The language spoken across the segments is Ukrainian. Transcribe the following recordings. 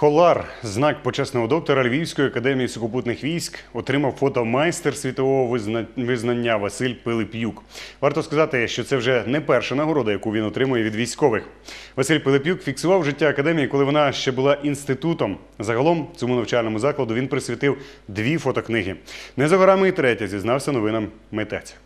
Колар, знак почесного доктора Львівської академії сухопутних військ, отримав фото майстер світового визна- визнання Василь Пилип'юк. Варто сказати, що це вже не перша нагорода, яку він отримує від військових. Василь Пилип'юк фіксував життя академії, коли вона ще була інститутом. Загалом цьому навчальному закладу він присвятив дві фотокниги. Не за горами і третя зізнався новинам митець.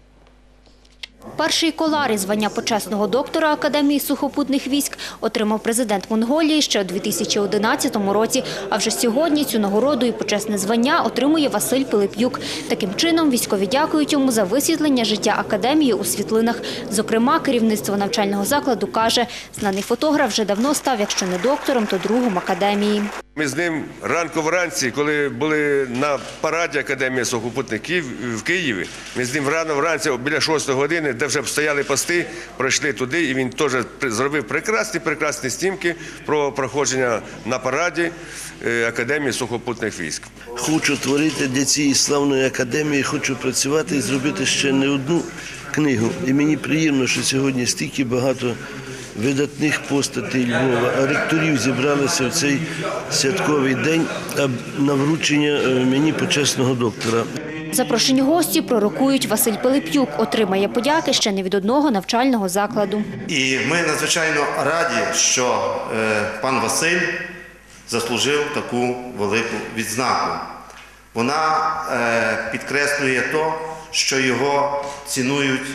Перший колар із звання почесного доктора Академії сухопутних військ отримав президент Монголії ще у 2011 році. А вже сьогодні цю нагороду і почесне звання отримує Василь Пилип'юк. Таким чином військові дякують йому за висвітлення життя академії у світлинах. Зокрема, керівництво навчального закладу каже, знаний фотограф вже давно став, якщо не доктором, то другом академії. Ми з ним ранку вранці, коли були на параді Академії сухопутних Київ в Києві, ми з ним рано вранці біля 6 години, де вже стояли пости, пройшли туди, і він теж зробив прекрасні, прекрасні знімки про проходження на параді е, Академії сухопутних військ. Хочу творити для цієї славної академії, хочу працювати і зробити ще не одну книгу. І мені приємно, що сьогодні стільки багато видатних постатей Львова, а ректорів зібралися в цей святковий день на вручення е, мені почесного доктора. Запрошені гості пророкують Василь Пилип'юк. Отримає подяки ще не від одного навчального закладу. І ми надзвичайно раді, що е, пан Василь заслужив таку велику відзнаку. Вона е, підкреслює то, що його цінують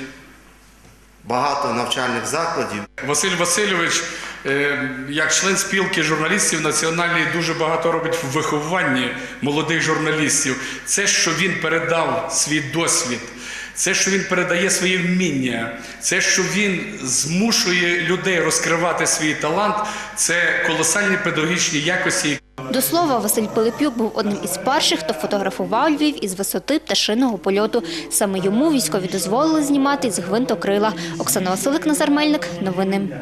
багато навчальних закладів. Василь Васильович, е, як член спілки журналістів національної, дуже багато робить в вихованні молодих журналістів. Це, що він передав свій досвід, це, що він передає своє вміння, це, що він змушує людей розкривати свій талант, це колосальні педагогічні якості. До слова, Василь Пилип'юк був одним із перших, хто фотографував Львів із висоти пташиного польоту. Саме йому військові дозволили знімати з гвинтокрила. Оксана Василик, Назар Мельник. Новини.